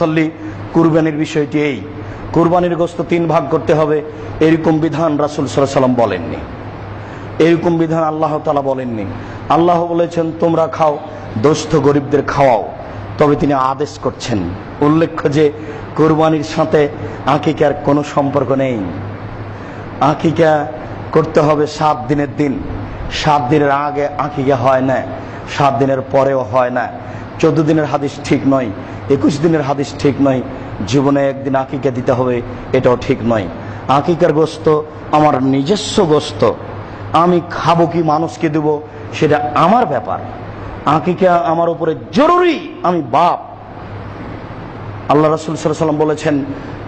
মুসল্লি, কুরবানির বিষয়টি এই। কুরবানির গোস্ত তিন ভাগ করতে হবে, এরকম বিধান রাসুল সাল্লাম বলেননি। এরকম বিধান আল্লাহ তালা বলেননি। আল্লাহ বলেছেন, তোমরা খাও, দোস্ত গরিবদের খাওয়াও। তবে তিনি আদেশ করছেন। উল্লেখ্য যে, কুরবানির সাথে আকিকার কোনো সম্পর্ক নেই। আকিকা করতে হবে সাত দিনের দিন। সাত দিনের আগে আকিকা হয় না, সাত দিনের পরেও হয় না। চোদ্দ দিনের হাদিস ঠিক নয়, একুশ দিনের হাদিস ঠিক নয়, জীবনে একদিন আকিকা দিতে হবে, এটাও ঠিক নয়। আঁকিকার গোস্ত আমার নিজস্ব গোস্ত, আমি খাব কি মানুষকে দেব, সেটা আমার ব্যাপার। আকিকা আমার উপরে জরুরি, আমি বাপ। আল্লাহ রসুল সাল্লাম বলেছেন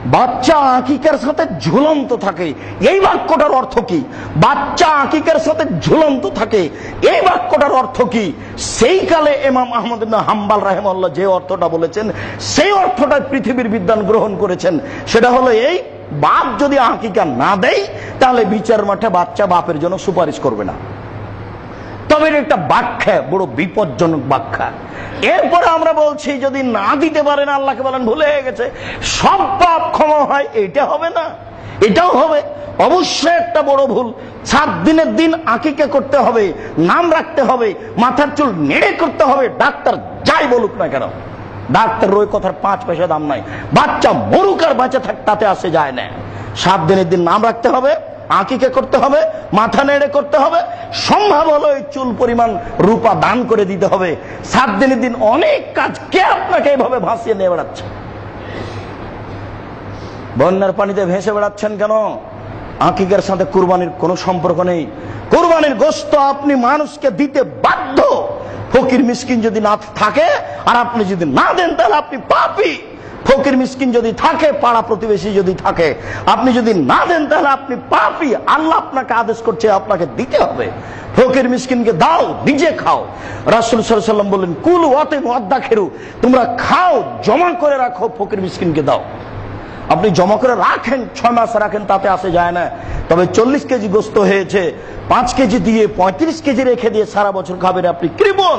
বাচ্চা আকিকার সাথে ঝুলন্ত থাকে। এই বাক্যটার অর্থ কি? বাচ্চা আকিকার সাথে ঝুলন্ত থাকে। এই বাক্যটার অর্থ কি? সেই কালে এমাম আহমদ হাম্বাল রাহেমাল্লাহ যে অর্থটা বলেছেন, সেই অর্থটা পৃথিবীর বিদ্যান গ্রহণ করেছেন। সেটা হলো এই, বাপ যদি আকিকা না দেয়, তাহলে বিচার মাঠে বাচ্চা বাপের জন্য সুপারিশ করবে না। তবে এটা একটা ব্যাখ্যা, বড় বিপজ্জনক ব্যাখ্যা। এরপরে আমরা বলছি, যদি না দিতে পারেন, আল্লাহকে বলেন, ভুলে হয়ে গেছে। সব পাপ ক্ষমা হয়, এটা হবে না। এটাও হবে। অবশ্যই একটা বড় ভুল। সাত দিনের দিন আকিকে করতে হবে, নাম রাখতে হবে, মাথার চুল নেড়ে করতে হবে, ডাক্তার যাই বলুক না কেন। ডাক্তার ওই কথার পাঁচ পয়সা দাম নাই। বাচ্চা মরুক আর বাচ্চা থাক, তাতে আসে যায় না। সাত দিনের দিন নাম রাখতে হবে আঁকিকে করতে হবে, মাথা নেড়ে করতে হবে সম্ভব হলো এই চুল পরিমাণ রূপা দান করে দিতে হবে। সাত দিনের দিন অনেক কাজ কে আপনাকে এইভাবে ভাসিয়ে নিয়ে বেড়াচ্ছে? বন্যার পানিতে ভেসে বেড়াচ্ছেন কেন? আকিকের সাথে কুরবানির কোনো সম্পর্ক নেই। কুরবানির গোস্ত আপনি মানুষকে দিতে বাধ্য। ফকির মিসকিন যদি না থাকে, আর আপনি যদি না দেন, তাহলে আপনি পাপি। ফকির মিসকিন যদি থাকে, পাড়া প্রতিবেশী যদি থাকে, আপনি যদি না দেন, তাহলে আপনি পাপি আল্লাহ আপনাকে আদেশ করছে, আপনাকে দিতে হবে। ফকির মিসকিনকে দাও, নিজে খাও। রাসুল সাল্লাম বললেন, কুল ওয়াতে মোয়াদ্দা খেরু তোমরা খাও, জমা করে রাখো, ফকির মিসকিনকে দাও। আপনি জমা করে রাখেন, ছয় মাস রাখেন, তাতে আসে যায় না। তবে চল্লিশ কেজি গোস্ত হয়েছে, পাঁচ কেজি দিয়ে পঁয়ত্রিশ কেজি রেখে দিয়ে সারা বছর খাবেন আপনি। কৃপন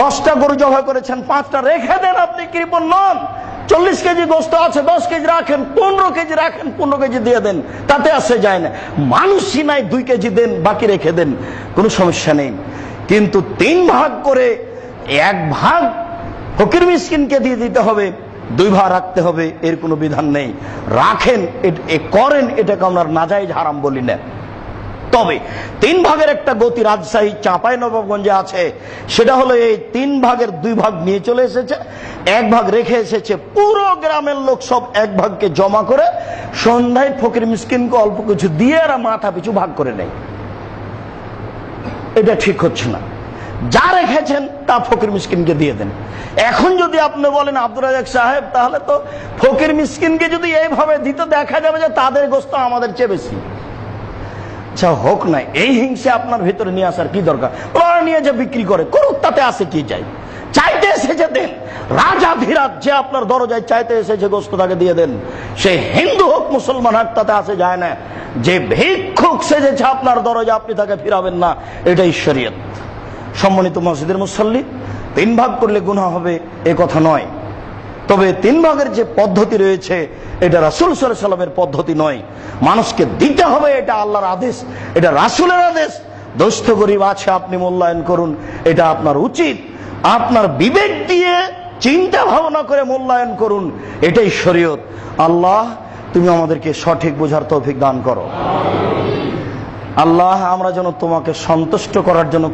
দশটা গরু জবাই করেছেন, পাঁচটা রেখে দেন আপনি কৃপন নন। চল্লিশ কেজি গোস্ত আছে, দশ কেজি রাখেন, পনেরো কেজি রাখেন, পনেরো কেজি দিয়ে দেন, তাতে আসে যায় না। মানুষই নাই, দুই কেজি দেন, বাকি রেখে দেন, কোনো সমস্যা নেই। কিন্তু তিন ভাগ করে এক ভাগ ফকির মিসকিনকে দিয়ে দিতে হবে, দুই ভাগ রাখতে হবে, এর কোনো বিধান নেই। রাখেন করেন, এটাকে আমরা নাজাইজ হারাম বলি না। তবে তিন ভাগের একটা গতি রাজশাহী চাঁপাই নবাবগঞ্জে আছে। সেটা হলো এই তিন ভাগের দুই ভাগ নিয়ে চলে এসেছে, এক ভাগ রেখে এসেছে পুরো গ্রামের লোক সব এক ভাগকে জমা করে সন্ধ্যায় ফকির মিসকিনকে অল্প কিছু দিয়ে এরা মাথা পিছু ভাগ করে নেয়। এটা ঠিক হচ্ছে না। যা রেখেছেন তা ফকির মিসকিনকে দিয়ে দেন। এখন যদি আপনি বলেন, আব্দুর রাজাক সাহেব, তাহলে তো ফকির মিসকিনকে যদি এইভাবে দিতে দেখা যাবে যে তাদের গোস্ত আমাদের চেয়ে বেশি। আচ্ছা হোক না, এই হিংসা আপনার ভিতরে নিয়ে আসার কি দরকার? নিয়ে যে বিক্রি করে, করুক, তাতে আসে কি চাই? চাইতে এসেছে দেন, রাজা ধীরাজ যে আপনার দরজায় চাইতে এসেছে গোস্ত তাকে দিয়ে দেন। সে হিন্দু হোক, মুসলমান হোক, তাতে আসে যায় না। যে ভিক্ষুক সেজেছে আপনার দরজা আপনি তাকে ফিরাবেন না। এটাই শরীয়ত। সম্মানিত মসজিদের মুসল্লি, তিন ভাগ করলে গুণা হবে, এ কথা নয়। তবে তিন ভাগের যে পদ্ধতি রয়েছে, এটা রাসুল সাল্লামের পদ্ধতি নয়। মানুষকে দিতে হবে, এটা আল্লাহর আদেশ, এটা রাসুলের আদেশ। দোস্ত গরিব আছে, আপনি মূল্যায়ন করুন, এটা আপনার উচিত। আপনার বিবেক দিয়ে চিন্তা ভাবনা করে মূল্যায়ন করুন, এটাই শরীয়ত। আল্লাহ, তুমি আমাদেরকে সঠিক বোঝার তৌফিক দান করো। আল্লাহ, আমরা যেন তোমাকে সন্তুষ্ট করার জন্য